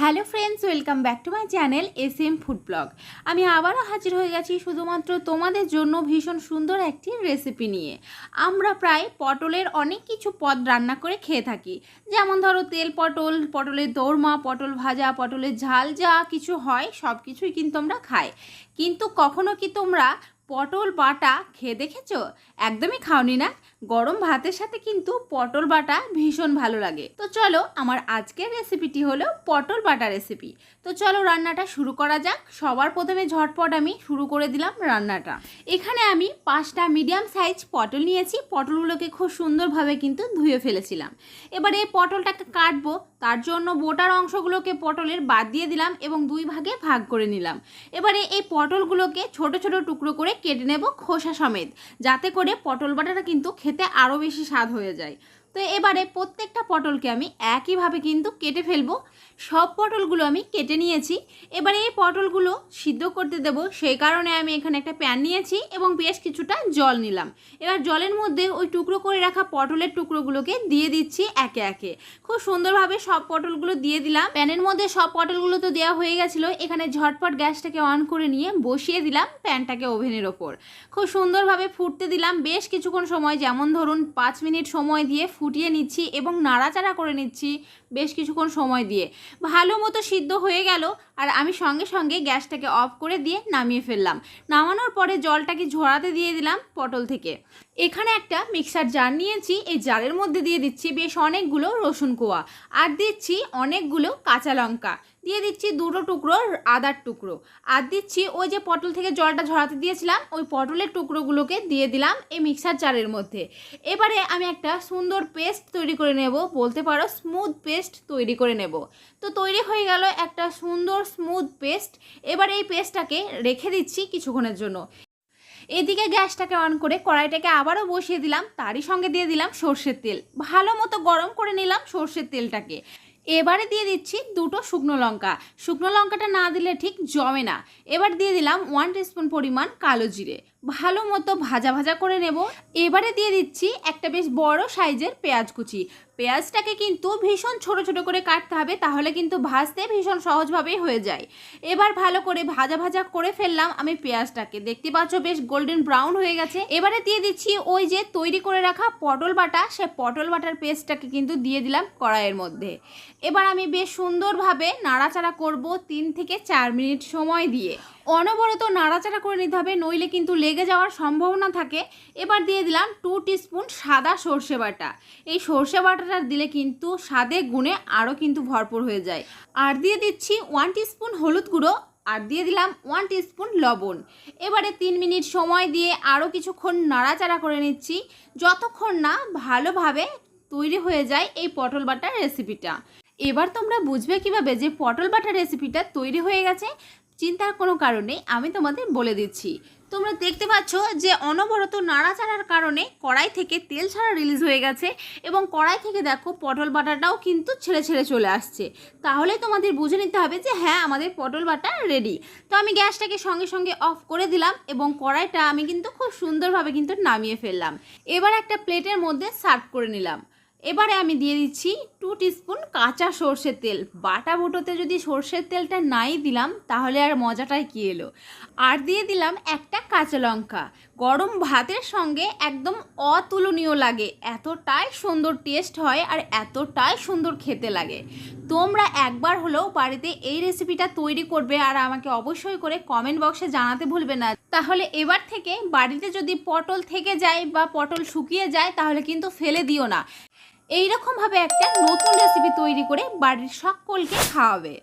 Hello friends, welcome back to my channel S M food blog. আমি আবারও হাজির হয়ে গেছি শুধুমাত্র তোমাদের জন্য ভীষণ সুন্দর একটি রেসিপি নিয়ে। আমরা প্রায় পটলের অনেক কিছু পদ রান্না করে খেয়ে থাকি। যেমন ধরো, তেল পটল, পটলের দোরমা, পটল ভাজা, পটলের ঝাল, যা কিছু হয়, সব কিছুই কিন্তু আমরা খাই। কিন্তু কখনো কি তোমরা পটল বাটা খেয়ে দেখেছ? একদমই খাওনি না? গরম ভাতের সাথে কিন্তু পটল বাটা ভীষণ ভালো লাগে। তো চলো আমার আজকের রেসিপিটি হলো পটল বাটা রেসিপি তো চলো রান্নাটা শুরু করা যাক। সবার প্রথমে ঝটপট আমি শুরু করে দিলাম রান্নাটা। এখানে আমি পাঁচটা মিডিয়াম সাইজ পটল নিয়েছি। পটলগুলোকে খুব সুন্দরভাবে কিন্তু ধুয়ে ফেলেছিলাম। এবার এই পটলটাকে কাটবো। তার জন্য বোটার অংশগুলোকে পটলের বাদ দিয়ে দিলাম এবং দুই ভাগে ভাগ করে নিলাম। এবারে এই পটলগুলোকে ছোট ছোট টুকরো করে কেটে নেব খোসা সমেত। যাতে করে পটল বাটাটা কিন্তু খেতে আরও বেশি স্বাদ হয়ে যায়। তো এবারে প্রত্যেকটা পটলকে আমি একইভাবে কিন্তু কেটে ফেলব। সব পটলগুলো আমি কেটে নিয়েছি। এবারে এই পটলগুলো সিদ্ধ করতে দেব। সেই কারণে আমি এখানে একটা প্যান নিয়েছি এবং বেশ কিছুটা জল নিলাম। এবার জলের মধ্যে ওই টুকরো করে রাখা পটলের টুকরোগুলোকে দিয়ে দিচ্ছি একে একে। খুব সুন্দরভাবে সব পটলগুলো দিয়ে দিলাম। প্যানের মধ্যে সব পটলগুলো তো দেওয়া হয়ে গেছিল। এখানে ঝটপট গ্যাসটাকে অন করে নিয়ে বসিয়ে দিলাম প্যানটাকে ওভেনের ওপর। খুব সুন্দরভাবে ফুটতে দিলাম। বেশ কিছুক্ষণ সময়, যেমন ধরুন পাঁচ মিনিট সময় দিয়ে ফুটিয়ে নিচ্ছি এবং নাড়াচাড়া করে নিচ্ছি বেশ কিছুক্ষণ সময় দিয়ে। ভালো মতো সিদ্ধ হয়ে গেল আর আমি সঙ্গে সঙ্গে গ্যাসটাকে অফ করে দিয়ে নামিয়ে ফেললাম। নামানোর পরে জলটাকে ঝরাতে দিয়ে দিলাম পটল থেকে। এখানে একটা মিক্সার জার নিয়েছি, এই জারের মধ্যে দিয়ে দিচ্ছি বেশ অনেকগুলো রসুন কোয়া। আর দিচ্ছি অনেকগুলো কাঁচা লঙ্কা। দিয়ে দিচ্ছি দুটো টুকরো আদার টুকরো। আর দিচ্ছি ওই যে পটল থেকে জলটা ঝরাতে দিয়েছিলাম, ওই পটলের টুকরোগুলোকে দিয়ে দিলাম এই মিক্সার জারের মধ্যে। এবারে আমি একটা সুন্দর পেস্ট তৈরি করে নেব, বলতে পারো স্মুথ পেস্ট তৈরি করে নেব। তো তৈরি হয়ে গেল একটা সুন্দর স্মুথ পেস্ট। এবার এই পেস্টটাকে রেখে দিচ্ছি কিছুক্ষণের জন্য। এদিকে গ্যাসটাকে অন করে কড়াইটাকে আবারও বসিয়ে দিলাম, তারই সঙ্গে দিয়ে দিলাম সর্ষের তেল। ভালো মতো গরম করে নিলাম সর্ষের তেলটাকে। এবারে দিয়ে দিচ্ছি দুটো শুকনো লঙ্কা। শুকনো লঙ্কাটা না দিলে ঠিক জমে না। এবার দিয়ে দিলাম ওয়ান টিস্পুন পরিমাণ কালো জিরে। ভালো মতো ভাজা ভাজা করে নেব। এবারে দিয়ে দিচ্ছি একটা বেশ বড় সাইজের পেঁয়াজ কুচি। পেঁয়াজটাকে কিন্তু ভীষণ ছোট ছোট করে কাটতে হবে, তাহলে কিন্তু ভাজতে ভীষণ সহজভাবেই হয়ে যায়। এবার ভালো করে ভাজা ভাজা করে ফেললাম আমি পেঁয়াজটাকে। দেখতে পাচ্ছ বেশ গোল্ডেন ব্রাউন হয়ে গেছে। এবারে দিয়ে দিচ্ছি ওই যে তৈরি করে রাখা পটল বাটা, সে পটল বাটার পেস্টটাকে কিন্তু দিয়ে দিলাম কড়াইয়ের মধ্যে। এবার আমি বেশ সুন্দরভাবে নাড়াচাড়া করব তিন থেকে চার মিনিট সময় দিয়ে। অনবরত নাড়াচাড়া করে নিতে হবে, নইলে কিন্তু লেগে যাওয়ার সম্ভাবনা থাকে। এবার দিয়ে দিলাম টু টিস্পুন সাদা সর্ষে বাটা। এই সর্ষে বাটাটা দিলে কিন্তু স্বাদে গুণে আরও কিন্তু ভরপুর হয়ে যায়। আর দিয়ে দিচ্ছি ওয়ান টিস্পুন হলুদ গুঁড়ো, আর দিয়ে দিলাম ওয়ান টিস্পুন লবণ। এবারে তিন মিনিট সময় দিয়ে আরও কিছুক্ষণ নাড়াচাড়া করে নিচ্ছি। যতক্ষণ না ভালোভাবে তৈরি হয়ে যায় এই পটল বাটার রেসিপিটা এবার তোমরা বুঝবে কীভাবে যে পটল বাটার রেসিপিটা তৈরি হয়ে গেছে। চিন্তার কোনো কারণে আমি তোমাদের বলে দিচ্ছি। তোমরা দেখতে পাচ্ছ যে অনবরত নাড়াচাড়ার কারণে কড়াই থেকে তেল ছাড়া রিলিজ হয়ে গেছে এবং কড়াই থেকে দেখো পটল বাটাটাও কিন্তু ছেড়ে ছেড়ে চলে আসছে। তাহলে তোমাদের বুঝে নিতে হবে যে হ্যাঁ আমাদের পটল বাটা রেডি তো আমি গ্যাসটাকে সঙ্গে সঙ্গে অফ করে দিলাম এবং কড়াইটা আমি কিন্তু খুব সুন্দরভাবে কিন্তু নামিয়ে ফেললাম। এবার একটা প্লেটের মধ্যে সার্ভ করে নিলাম। এবারে আমি দিয়ে দিচ্ছি টু টিস্পুন কাঁচা সর্ষের তেল। বাটা বুটোতে যদি সর্ষের তেলটা নাই দিলাম, তাহলে আর মজাটাই কী এলো? আর দিয়ে দিলাম একটা কাঁচা লঙ্কা। গরম ভাতের সঙ্গে একদম অতুলনীয় লাগে। এতটাই সুন্দর টেস্ট হয় আর এতটাই সুন্দর খেতে লাগে। তোমরা একবার হলেও বাড়িতে এই রেসিপিটা তৈরি করবে আর আমাকে অবশ্যই করে কমেন্ট বক্সে জানাতে ভুলবে না। তাহলে এবার থেকে বাড়িতে যদি পটল থেকে যায় বা পটল শুকিয়ে যায়, তাহলে কিন্তু ফেলে দিও না। এইরকমভাবে একটা নতুন রেসিপি তৈরি করে বাড়ির সকলকে খাওয়াবে।